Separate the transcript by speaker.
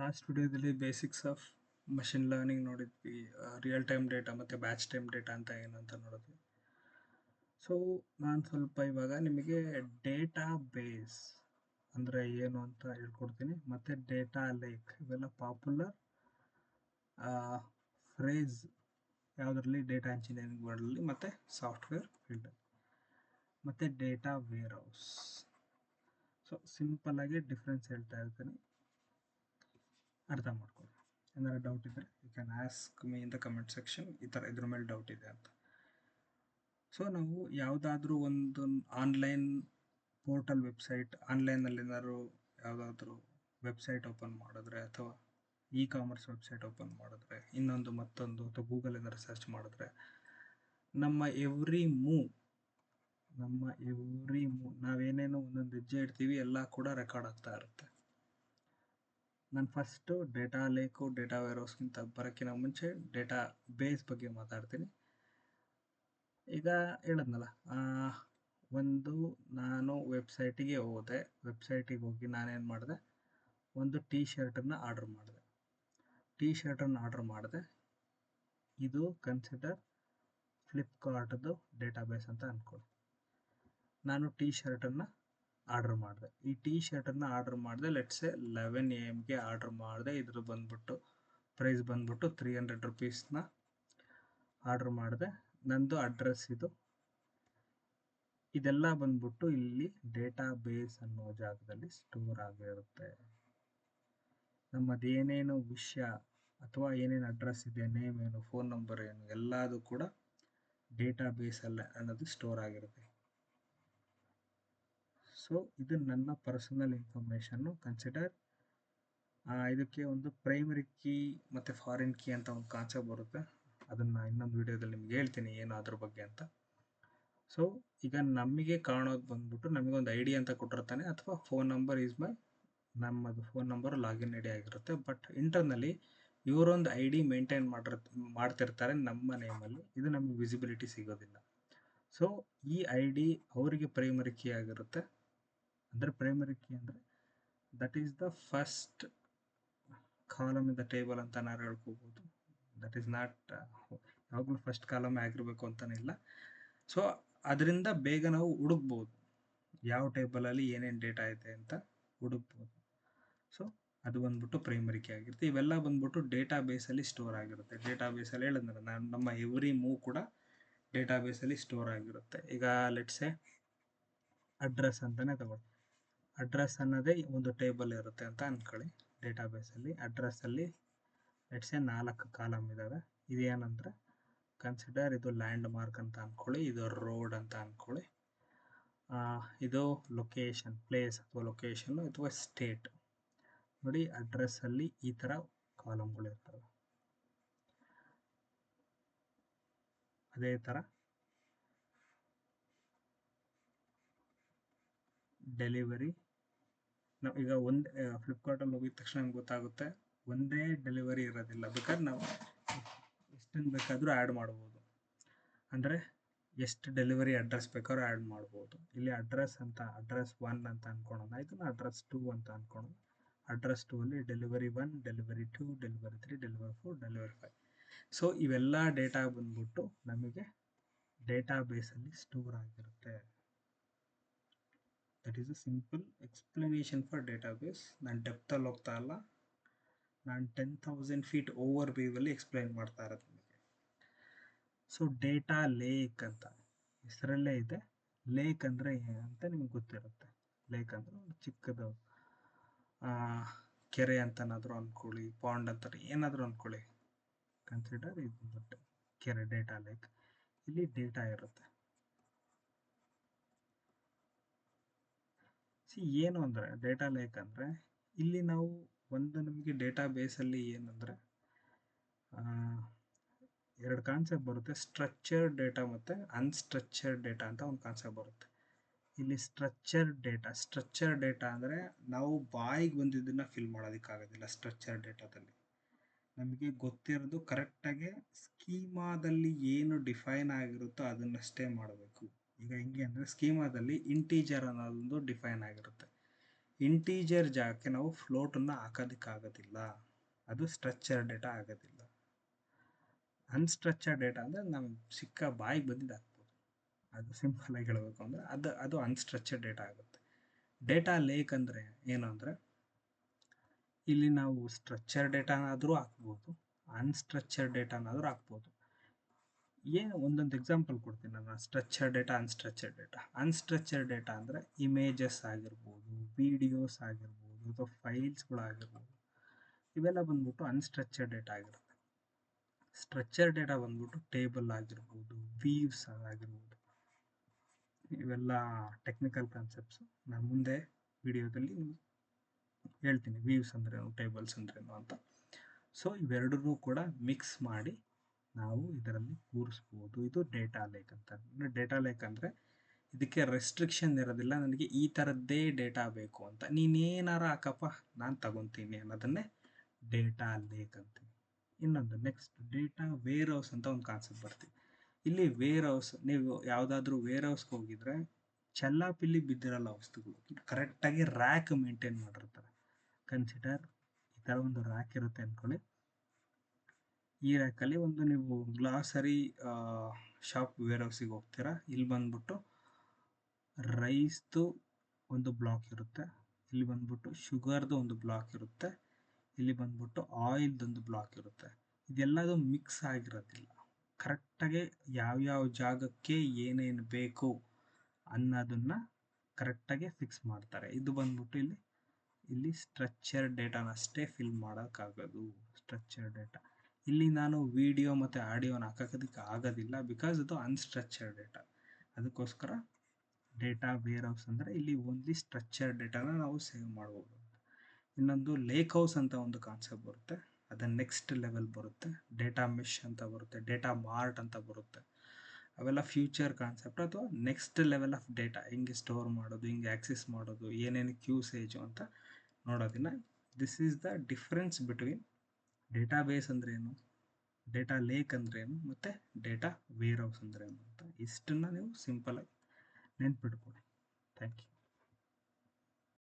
Speaker 1: Last ವಿಡಿಯೋದಲ್ಲಿ basics of machine learning ನೋಡಿದ್ವಿ. Real time data ಮತ್ತು ಬ್ಯಾಚ್ ಟೈಮ್ ಡೇಟಾ ಅಂತ ಏನು ಅಂತ ನೋಡಿದ್ವಿ. ಸೊ ನಾನು ಸ್ವಲ್ಪ ಇವಾಗ ನಿಮಗೆ ಡೇಟಾ ಬೇಸ್ ಅಂದರೆ ಏನು ಅಂತ ಹೇಳ್ಕೊಡ್ತೀನಿ. ಮತ್ತು ಡೇಟಾ ಲೇಕ್ ಇವೆಲ್ಲ ಪಾಪ್ಯುಲರ್ ಫ್ರೇಸ್ ಯಾವುದರಲ್ಲಿ? ಡೇಟಾ ಇಂಜಿನಿಯರಿಂಗ್ ವರ್ಲ್ಡಲ್ಲಿ ಮತ್ತು ಸಾಫ್ಟ್ವೇರ್ ಫೀಲ್ಡ್ ಮತ್ತು ಡೇಟಾ ವೇರ್ ಹೌಸ್ ಸೊ ಸಿಂಪಲ್ಲಾಗಿ ಡಿಫ್ರೆನ್ಸ್ ಹೇಳ್ತಾ ಇರ್ತೀನಿ. ಅರ್ಥ ಮಾಡ್ಕೊಳ್ಳಿ. ಏನಾದ್ರು ಡೌಟ್ ಇದ್ದರೆ you can ask me in the comment section ಈ ಥರ ಇದ್ರ ಮೇಲೆ ಡೌಟ್ ಇದೆ ಅಂತ. ಸೊ ನಾವು ಯಾವುದಾದ್ರೂ ಒಂದು ಆನ್ಲೈನ್ ಪೋರ್ಟಲ್ ವೆಬ್ಸೈಟ್ ಆನ್ಲೈನಲ್ಲಿ ಏನಾದ್ರು ಯಾವುದಾದ್ರೂ ವೆಬ್ಸೈಟ್ ಓಪನ್ ಮಾಡಿದ್ರೆ ಅಥವಾ ಇ ಕಾಮರ್ಸ್ ವೆಬ್ಸೈಟ್ ಓಪನ್ ಮಾಡಿದ್ರೆ, ಇನ್ನೊಂದು ಮತ್ತೊಂದು ಅಥವಾ ಗೂಗಲ್ ಏನಾದ್ರು ಸರ್ಚ್ ಮಾಡಿದ್ರೆ, ನಮ್ಮ ಎವ್ರಿ ಮೂವ್ ನಮ್ಮ ಎವ್ರಿ ಮೂವ್ ನಾವೇನೇನೋ ಒಂದೊಂದು ಹೆಜ್ಜೆ ಇಡ್ತೀವಿ, ಎಲ್ಲ ಕೂಡ ರೆಕಾರ್ಡ್ ಆಗ್ತಾ ಇರುತ್ತೆ. ನಾನು ಫಸ್ಟು ಡೇಟಾ ಲೇಕು ಡೇಟಾ ವೇರೋಸ್ಗಿಂತ ಬರೋಕ್ಕಿಂತ ಮುಂಚೆ ಡೇಟಾ ಬೇಸ್ ಬಗ್ಗೆ ಮಾತಾಡ್ತೀನಿ. ಈಗ ಹೇಳಿದ್ನಲ್ಲ ಒಂದು ನಾನು ವೆಬ್ಸೈಟಿಗೆ ಹೋದೆ. ವೆಬ್ಸೈಟಿಗೆ ಹೋಗಿ ನಾನೇನು ಮಾಡಿದೆ? ಒಂದು ಟೀ ಶರ್ಟನ್ನು ಆರ್ಡ್ರ್ ಮಾಡಿದೆ. ಟೀ ಶರ್ಟನ್ನು ಆರ್ಡ್ರ್ ಮಾಡಿದೆ. ಇದು ಕನ್ಸಿಡರ್ ಫ್ಲಿಪ್ಕಾರ್ಟ್ದು ಡೇಟಾಬೇಸ್ ಅಂತ ಅಂದ್ಕೊಳ್ಳಿ ನಾನು ಟೀ ಶರ್ಟನ್ನು ಆರ್ಡ್ರ್ ಮಾಡಿದೆ. ಈ ಟೀ ಶರ್ಟನ್ನು ಆರ್ಡರ್ ಮಾಡಿದೆ. ಲೆಟ್ಸೆ ಲೆವೆನ್ ಎ ಎಮ್ಗೆ ಆರ್ಡರ್ ಮಾಡಿದೆ. ಇದ್ರ ಬಂದ್ಬಿಟ್ಟು ಪ್ರೈಸ್ ಬಂದ್ಬಿಟ್ಟು ತ್ರೀ ಹಂಡ್ರೆಡ್ ರುಪೀಸ್ನ ಆರ್ಡರ್ ಮಾಡಿದೆ. ನಂದು ಅಡ್ರೆಸ್ ಇದು. ಇದೆಲ್ಲ ಬಂದ್ಬಿಟ್ಟು ಇಲ್ಲಿ ಡೇಟಾ ಬೇಸ್ ಅನ್ನೋ ಜಾಗದಲ್ಲಿ ಸ್ಟೋರ್ ಆಗಿರುತ್ತೆ. ನಮ್ಮದೇನೇನು ವಿಷಯ ಅಥವಾ ಏನೇನು ಅಡ್ರೆಸ್ ಇದೆ ನೇಮ್ ಏನು ಫೋನ್ ನಂಬರ್ ಏನು, ಎಲ್ಲದೂ ಕೂಡ ಡೇಟಾ ಬೇಸಲ್ಲೇ ಅನ್ನೋದು ಸ್ಟೋರ್ ಆಗಿರುತ್ತೆ. ಸೊ ಇದು ನನ್ನ ಪರ್ಸನಲ್ ಇನ್ಫಾರ್ಮೇಷನ್ನು ಕನ್ಸಿಡರ್ ಇದಕ್ಕೆ ಒಂದು ಪ್ರೈಮರಿ ಕೀ ಮತ್ತು ಫಾರಿನ್ ಕೀ ಅಂತ ಒಂದು ಕಾನ್ಸೆಪ್ಟ್ ಬರುತ್ತೆ. ಅದನ್ನು ಇನ್ನೊಂದು ವಿಡಿಯೋದಲ್ಲಿ ನಿಮ್ಗೆ ಹೇಳ್ತೀನಿ ಏನು ಅದ್ರ ಬಗ್ಗೆ ಅಂತ. ಸೊ ಈಗ ನಮಗೆ ಕಾಣೋದು ಬಂದ್ಬಿಟ್ಟು ನಮಗೊಂದು ಐ ಡಿ ಅಂತ ಕೊಟ್ಟಿರ್ತಾನೆ, ಅಥವಾ ಫೋನ್ ನಂಬರ್ ಈಸ್ ಮೈ ನಮ್ಮದು phone number login I D ಆಗಿರುತ್ತೆ. ಬಟ್ ಇಂಟರ್ನಲ್ಲಿ ಇವರೊಂದು ಐ ಡಿ ಮೇಂಟೈನ್ ಮಾಡಿರ್, ಮಾಡ್ತಿರ್ತಾರೆ ನಮ್ಮ ನೇಮಲ್ಲಿ ಇದು ನಮಗೆ ವಿಸಿಬಿಲಿಟಿ ಸಿಗೋದಿಲ್ಲ. ಸೊ ಈ ಐ ಡಿ ಅವರಿಗೆ ಪ್ರೈಮರಿ ಕೀ ಆಗಿರುತ್ತೆ. ಅಂದರೆ ಪ್ರೈಮರಿ ಕೀ ಅಂದರೆ that is the first column in the table ಅಂತ ನಾನು ಹೇಳ್ಕೋಬೋದು. ದಟ್ ಈಸ್ ನಾಟ್ ಯಾವಾಗಲೂ ಫಸ್ಟ್ ಕಾಲಮ್ ಆಗಿರಬೇಕು ಅಂತಲೇ ಇಲ್ಲ. ಸೊ ಅದರಿಂದ ಬೇಗ ನಾವು ಹುಡುಕ್ಬೋದು. ಯಾವ ಟೇಬಲಲ್ಲಿ ಏನೇನು ಡೇಟಾ ಇದೆ ಅಂತ ಹುಡುಕ್ಬೋದು. ಸೊ ಅದು ಬಂದ್ಬಿಟ್ಟು ಪ್ರೈಮರಿ ಕೀ ಆಗಿರುತ್ತೆ. ಇವೆಲ್ಲ ಬಂದ್ಬಿಟ್ಟು ಡೇಟಾ ಬೇಸಲ್ಲಿ ಸ್ಟೋರ್ ಆಗಿರುತ್ತೆ. ಡೇಟಾ ಬೇಸಲ್ಲಿ ಹೇಳಿದ್ರೆ ನಾನು ನಮ್ಮ ಎವ್ರಿ ಮೂವ್ ಕೂಡ ಡೇಟಾ ಬೇಸಲ್ಲಿ ಸ್ಟೋರ್ ಆಗಿರುತ್ತೆ. ಈಗ ಲೆಟ್ಸೆ ಅಡ್ರೆಸ್ ಅಂತಲೇ ತಗೊಳ್ಳಿ. ಅಡ್ರೆಸ್ ಅನ್ನೋದೇ ಒಂದು ಟೇಬಲ್ ಇರುತ್ತೆ ಅಂತ ಅಂದ್ಕೊಳ್ಳಿ ಬೇಸಲ್ಲಿ ಅಡ್ರೆಸ್ಸಲ್ಲಿ ಎಟ್ಸೆ ನಾಲ್ಕು ಕಾಲಮ್ ಇದ್ದಾವೆ ಏನಂದ್ರೆ ಕನ್ಸಿಡರ್ ಇದು ಲ್ಯಾಂಡ್ ಮಾರ್ಕ್ ಅಂತ ಅಂದ್ಕೊಳ್ಳಿ ಇದು ರೋಡ್ ಅಂತ ಅಂದ್ಕೊಳ್ಳಿ ಇದು ಲೊಕೇಶನ್ ಪ್ಲೇಸ್ ಅಥವಾ ಲೊಕೇಶನ್ ಅಥವಾ ಸ್ಟೇಟ್ ನೋಡಿ ಅಡ್ರೆಸ್ಸಲ್ಲಿ ಈ ಥರ ಕಾಲಮ್ಗಳು ಇರ್ತವೆ. ಅದೇ ಥರ ಡೆಲಿವರಿ ನಾವು ಈಗ ಒಂದು ಫ್ಲಿಪ್ಕಾರ್ಟಲ್ಲಿ ಹೋಗಿದ ತಕ್ಷಣ ನಮ್ಗೆ ಗೊತ್ತಾಗುತ್ತೆ, ಒಂದೇ ಡೆಲಿವರಿ ಇರೋದಿಲ್ಲ. ಬೇಕಾದ್ರೆ ನಾವು ಎಷ್ಟನ್ನು ಬೇಕಾದರೂ ಆ್ಯಡ್ ಮಾಡ್ಬೋದು. ಅಂದರೆ ಎಷ್ಟು ಡೆಲಿವರಿ ಅಡ್ರೆಸ್ ಬೇಕಾದ್ರೂ ಆ್ಯಡ್ ಮಾಡ್ಬೋದು. ಇಲ್ಲಿ ಅಡ್ರೆಸ್ ಅಂತ ಅಡ್ರೆಸ್ ಒನ್ ಅಂತ ಅಂದ್ಕೊಳೋಣ ಇದನ್ನು ಅಡ್ರೆಸ್ ಟೂ ಅಂತ ಅಂದ್ಕೊಳೋಣ ಅಡ್ರೆಸ್ ಟೂ ಅಲ್ಲಿ delivery one delivery two delivery three delivery four delivery five so ಇವೆಲ್ಲ ಡೇಟಾ ಬಂದ್ಬಿಟ್ಟು ನಮಗೆ ಡೇಟಾ ಬೇಸಲ್ಲಿ ಸ್ಟೋರ್ ಆಗಿರುತ್ತೆ. That is a simple explanation for data base ನಾನು ಡೆಪ್ತಲ್ಲಿ ಹೋಗ್ತಾ ಇಲ್ಲ. ನಾನು ಟೆನ್ ತೌಸಂಡ್ ಫೀಟ್ ಓವರ್ ವ್ಯೂವಲ್ಲಿ ಎಕ್ಸ್ಪ್ಲೈನ್ ಮಾಡ್ತಾ ಇರೋದು ನಿಮಗೆ. ಸೊ ಡೇಟಾ ಲೇಕ್ ಅಂತ. ಹೆಸರಲ್ಲೇ ಇದೆ. ಲೇಕ್ ಅಂದರೆ ಅಂತ ನಿಮ್ಗೆ ಗೊತ್ತಿರುತ್ತೆ. ಲೇಕ್ ಅಂದರೆ ಒಂದು ಚಿಕ್ಕದು ಕೆರೆ ಅಂತನಾದರೂ ಅಂದ್ಕೊಳ್ಳಿ ಪಾಂಡ್ ಅಂತ ಏನಾದರೂ ಅಂದ್ಕೊಳ್ಳಿ ಕನ್ಸಿಡರ್ ಇದು ಕೆರೆ ಡೇಟಾ ಲೇಕ್ ಇಲ್ಲಿ ಡೇಟಾ ಇರುತ್ತೆ. ಸಿ ಏನು ಅಂದರೆ ಡೇಟಾ ಲೇಕ್ ಅಂದರೆ, ಇಲ್ಲಿ ನಾವು ಒಂದು ನಮಗೆ ಡೇಟಾ ಬೇಸಲ್ಲಿ ಏನಂದರೆ ಎರಡು ಕಾನ್ಸೆಪ್ಟ್ ಬರುತ್ತೆ ಸ್ಟ್ರಕ್ಚರ್ಡ್ ಡೇಟಾ ಮತ್ತು ಅನ್ಸ್ಟ್ರಕ್ಚರ್ಡ್ ಡೇಟಾ ಅಂತ ಒಂದು ಕಾನ್ಸೆಪ್ಟ್ ಬರುತ್ತೆ. ಇಲ್ಲಿ ಸ್ಟ್ರಕ್ಚರ್ ಡೇಟಾ ಸ್ಟ್ರಕ್ಚರ್ ಡೇಟಾ ಅಂದರೆ ನಾವು ಬಾಯಿಗೆ ಬಂದಿದ್ದನ್ನು ಫಿಲ್ ಮಾಡೋದಕ್ಕಾಗೋದಿಲ್ಲ ಸ್ಟ್ರಕ್ಚರ್ ಡೇಟಾದಲ್ಲಿ ನಮಗೆ ಗೊತ್ತಿರೋದು ಕರೆಕ್ಟಾಗಿ ಸ್ಕೀಮಾದಲ್ಲಿ ಏನು ಡಿಫೈನ್ ಆಗಿರುತ್ತೋ ಅದನ್ನಷ್ಟೇ ಮಾಡಬೇಕು. ಈಗ ಹೆಂಗೆ ಅಂದರೆ ಸ್ಕೀಮಾದಲ್ಲಿ ಇಂಟೀಜರ್ ಅನ್ನೋದೊಂದು ಡಿಫೈನ್ ಆಗಿರುತ್ತೆ. ಇಂಟೀಜರ್ ಜಾಗಕ್ಕೆ ನಾವು ಫ್ಲೋಟನ್ನು ಹಾಕೋದಕ್ಕಾಗೋದಿಲ್ಲ ಅದು ಸ್ಟ್ರಕ್ಚರ್ ಡೇಟಾ ಆಗೋದಿಲ್ಲ. ಅನ್ಸ್ಟ್ರಕ್ಚರ್ ಡೇಟಾ ಅಂದರೆ ನಮ್ಗೆ ಸಿಕ್ಕ ಬಾಯಿಗೆ ಬಂದಿದ್ದು ಹಾಕ್ಬೋದು ಅದು ಸಿಂಪಲ್ ಆಗಿ ಹೇಳಬೇಕು ಅಂದರೆ ಅದು ಅದು ಅನ್ಸ್ಟ್ರಕ್ಚರ್ ಡೇಟಾ ಆಗುತ್ತೆ. ಡೇಟಾ ಲೇಕ್ ಅಂದರೆ ಏನು ಅಂದರೆ ಇಲ್ಲಿ ನಾವು ಸ್ಟ್ರಕ್ಚರ್ ಡೇಟಾನಾದರೂ ಹಾಕ್ಬೋದು ಅನ್ಸ್ಟ್ರಕ್ಚರ್ ಡೇಟಾನಾದರೂ ಹಾಕ್ಬೋದು. ಏನು ಒಂದೊಂದು ಎಕ್ಸಾಂಪಲ್ ಕೊಡ್ತೀನಿ ನಾನು structure data unstructure data unstructure data ಅಂದರೆ ಇಮೇಜಸ್ ಆಗಿರ್ಬೋದು ವಿಡಿಯೋಸ್ ಆಗಿರ್ಬೋದು, ಅಥವಾ ಫೈಲ್ಸ್ಗಳಾಗಿರ್ಬೋದು ಇವೆಲ್ಲ ಬಂದ್ಬಿಟ್ಟು ಅನ್ಸ್ಟ್ರಕ್ಚರ್ ಡೇಟಾ ಆಗಿರುತ್ತೆ. ಸ್ಟ್ರಕ್ಚರ್ ಡೇಟಾ ಬಂದ್ಬಿಟ್ಟು ಟೇಬಲ್ ಆಗಿರ್ಬೋದು ವೀವ್ಸ್ ಆಗಿರ್ಬೋದು. ಇವೆಲ್ಲ ಟೆಕ್ನಿಕಲ್ ಕಾನ್ಸೆಪ್ಟ್ಸು ನಾನು ಮುಂದೆ ವಿಡಿಯೋದಲ್ಲಿ ಹೇಳ್ತೀನಿ ವೀವ್ಸ್ ಅಂದ್ರೇನು ಟೇಬಲ್ಸ್ ಅಂದ್ರೇನು ಅಂತ. ಸೊ ಇವೆರಡನ್ನೂ ಕೂಡ ಮಿಕ್ಸ್ ಮಾಡಿ ನಾವು ಇದರಲ್ಲಿ ಕೂರಿಸ್ಬೋದು. ಇದು ಡೇಟಾ ಲೇಕ್ ಅಂತ. ಡೇಟಾ ಲೇಕ್ ಅಂದರೆ ಇದಕ್ಕೆ ರೆಸ್ಟ್ರಿಕ್ಷನ್ ಇರೋದಿಲ್ಲ. ನನಗೆ ಈ ಥರದ್ದೇ ಡೇಟಾ ಬೇಕು ಅಂತ. ನೀನೇನಾರ ಹಾಕಪ್ಪ, ನಾನು ತಗೊತೀನಿ ಅನ್ನೋದನ್ನೇ ಡೇಟಾ ಲೇಕ್ ಅಂತೀವಿ. ಇನ್ನೊಂದು ನೆಕ್ಸ್ಟ್ ಡೇಟಾ ವೇರ್ ಹೌಸ್ ಅಂತ ಒಂದು ಕಾನ್ಸೆಪ್ಟ್ ಬರ್ತೀವಿ ಇಲ್ಲಿ ವೇರ್ ಹೌಸ್ ನೀವು ಯಾವುದಾದ್ರೂ ವೇರ್ ಹೌಸ್ಗೆ ಹೋಗಿದ್ರೆ ಚೆಲ್ಲಾಪಿಲ್ಲಿ ಬಿದ್ದಿರಲ್ಲ ವಸ್ತುಗಳು. ಕರೆಕ್ಟಾಗಿ ರ್ಯಾಕ್ ಮೇಂಟೈನ್ ಮಾಡಿರ್ತಾರೆ. ಕನ್ಸಿಡರ್ ಈ ಥರ ಒಂದು ರ್ಯಾಕ್ ಇರುತ್ತೆ ಅಂದ್ಕೊಳ್ಳಿ ಈ ರ್ಯಾಕಲ್ಲಿ ಒಂದು ನೀವು ಗ್ಲಾಸರಿ ಶಾಪ್ ವೇರ್ ಹೌಸಿಗೆ ಹೋಗ್ತೀರಾ? ಇಲ್ಲಿ ಬಂದ್ಬಿಟ್ಟು ರೈಸ್ದು ಒಂದು ಬ್ಲಾಕ್ ಇರುತ್ತೆ. ಇಲ್ಲಿ ಬಂದ್ಬಿಟ್ಟು ಶುಗರ್ದು ಒಂದು ಬ್ಲಾಕ್ ಇರುತ್ತೆ. ಇಲ್ಲಿ ಬಂದ್ಬಿಟ್ಟು ಆಯಿಲ್ದೊಂದು ಬ್ಲಾಕ್ ಇರುತ್ತೆ. ಇದೆಲ್ಲದು ಮಿಕ್ಸ್ ಆಗಿರೋದಿಲ್ಲ. ಕರೆಕ್ಟಾಗಿ ಯಾವ್ಯಾವ ಜಾಗಕ್ಕೆ ಏನೇನು ಬೇಕು ಅನ್ನೋದನ್ನ ಕರೆಕ್ಟಾಗಿ ಫಿಕ್ಸ್ ಮಾಡ್ತಾರೆ. ಇದು ಬಂದ್ಬಿಟ್ಟು ಇಲ್ಲಿ ಇಲ್ಲಿ ಸ್ಟ್ರಕ್ಚರ್ ಡೇಟಾನ ಅಷ್ಟೇ ಫಿಲ್ ಮಾಡೋಕ್ಕಾಗೋದು. Structure data. ಇಲ್ಲಿ ನಾನು ವಿಡಿಯೋ ಮತ್ತು ಆಡಿಯೋನ ಹಾಕೋದಕ್ಕೆ ಆಗೋದಿಲ್ಲ ಬಿಕಾಸ್ ಇದು ಅನ್ಸ್ಟ್ರಕ್ಚರ್ ಡೇಟಾ ಅದಕ್ಕೋಸ್ಕರ ಡೇಟಾ ವೇರ್ ಹೌಸ್ ಅಂದರೆ ಇಲ್ಲಿ ಓನ್ಲಿ ಸ್ಟ್ರಕ್ಚರ್ ಡೇಟಾನ ನಾವು ಸೇವ್ ಮಾಡ್ಬೋದು ಇನ್ನೊಂದು ಲೇಕ್ ಹೌಸ್ ಅಂತ ಒಂದು ಕಾನ್ಸೆಪ್ಟ್ ಬರುತ್ತೆ. ಅದು ನೆಕ್ಸ್ಟ್ ಲೆವೆಲ್ ಬರುತ್ತೆ. ಡೇಟಾ ಮೆಶ್ ಅಂತ ಬರುತ್ತೆ ಡೇಟಾ ಮಾರ್ಟ್ ಅಂತ ಬರುತ್ತೆ. ಅವೆಲ್ಲ ಫ್ಯೂಚರ್ ಕಾನ್ಸೆಪ್ಟ್ ಅಥವಾ ನೆಕ್ಸ್ಟ್ ಲೆವೆಲ್ ಆಫ್ ಡೇಟಾ ಹೆಂಗೆ ಸ್ಟೋರ್ ಮಾಡೋದು, ಹಿಂಗೆ ಆ್ಯಕ್ಸೆಸ್ ಮಾಡೋದು, ಏನೇನು ಕ್ಯೂಸೇಜು ಅಂತ ನೋಡೋದಿನ this is the difference between data base ಅಂದ್ರೇನು? ಡೇಟಾ ಲೇಕ್ ಅಂದ್ರೇನು? ಮತ್ತು ಡೇಟಾ ವೇರ್ ಹೌಸ್ ಅಂದ್ರೇನು ಅಂತ ಇಷ್ಟನ್ನು ನೀವು ಸಿಂಪಲಾಗಿ ನೆನ್ಪಿಟ್ಕೊಳ್ಳಿ. Thank you.